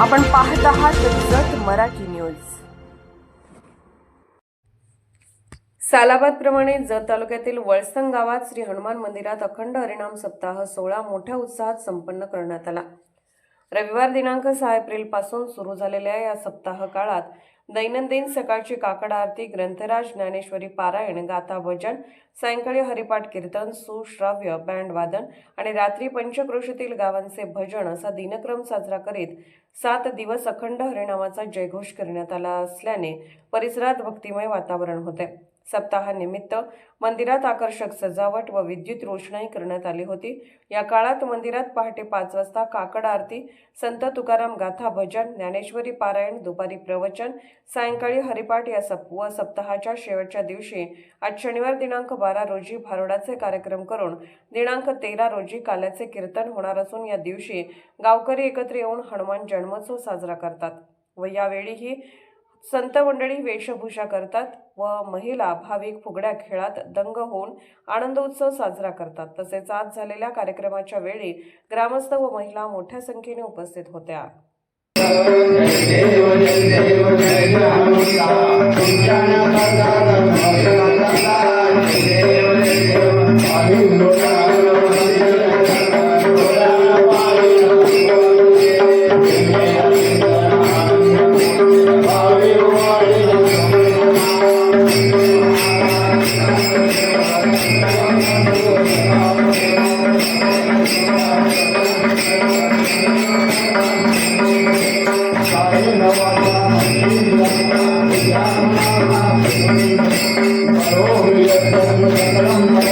आपण पाहत आहात जत मराठी न्यूज. सालाबाद प्रमाणे जत तालुक्यातील वळसंग गावात श्री हनुमान मंदिरात अखंड हरिणाम सप्ताह सोहळा मोठ्या उत्साहात संपन्न करण्यात आला. रविवार दिनांक सहा एप्रिलपासून सुरू झालेल्या या सप्ताह काळात दैनंदिन सकाळची काकड आरती ग्रंथराज ज्ञानेश्वरी पारायण गाथा भजन सायंकाळी हरिपाठ कीर्तन सुश्राव्य बँडवादन आणि रात्री पंचक्रोशीतील गावांचे भजन असा दिनक्रम साजरा करीत सात दिवस अखंड हरिनामाचा जयघोष करण्यात आला असल्याने परिसरात भक्तिमय वातावरण होते. सप्ताहानिमित्त मंदिरात आकर्षक सजावट व विद्युत रोषणाई करण्यात आली होती. या काळात मंदिरात पहाटे पाच वाजता काकड आरती संत तुकाराम गाथा भजन ज्ञानेश्वरी पारायण दुपारी प्रवचन सायंकाळी हरिपाठ या सप व सप्ताहाच्या शेवटच्या दिवशी आज शनिवार दिनांक बारा रोजी भारुडाचे कार्यक्रम करून दिनांक तेरा रोजी काल्याचे कीर्तन होणार असून या दिवशी गावकरी एकत्र येऊन हनुमान जन्मोत्सव साजरा करतात. व यावेळीही संत मंडळी वेशभूषा करतात व महिला भाविक फुगड्या खेळात दंग होऊन आनंदोत्सव साजरा करतात. तसेच आज झालेल्या कार्यक्रमाच्या वेळी ग्रामस्थ व महिला मोठ्या संख्येने उपस्थित होत्या. Oh, yeah, that's what I'm talking about.